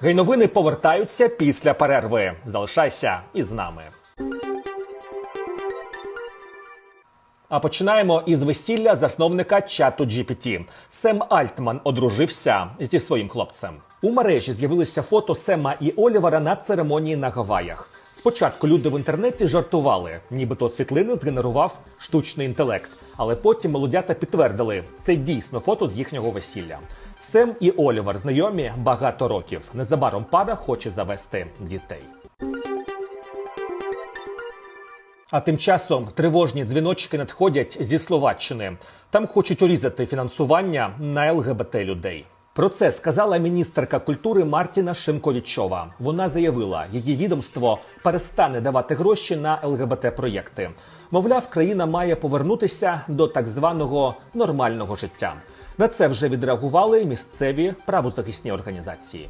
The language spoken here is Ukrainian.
Гейновини повертаються після перерви. Залишайся із нами. А починаємо із весілля засновника чату GPT. Сем Альтман одружився зі своїм хлопцем. У мережі з'явилися фото Сема і Олівера на церемонії на Гаваях. Спочатку люди в інтернеті жартували, нібито світлини згенерував штучний інтелект. Але потім молодята підтвердили, це дійсно фото з їхнього весілля. Сем і Олівер знайомі багато років. Незабаром пара хоче завести дітей. А тим часом тривожні дзвіночки надходять зі Словаччини. Там хочуть урізати фінансування на ЛГБТ людей. Про це сказала міністерка культури Мартіна Шимковічова. Вона заявила, її відомство перестане давати гроші на ЛГБТ проєкти. Мовляв, країна має повернутися до так званого нормального життя. На це вже відреагували місцеві правозахисні організації.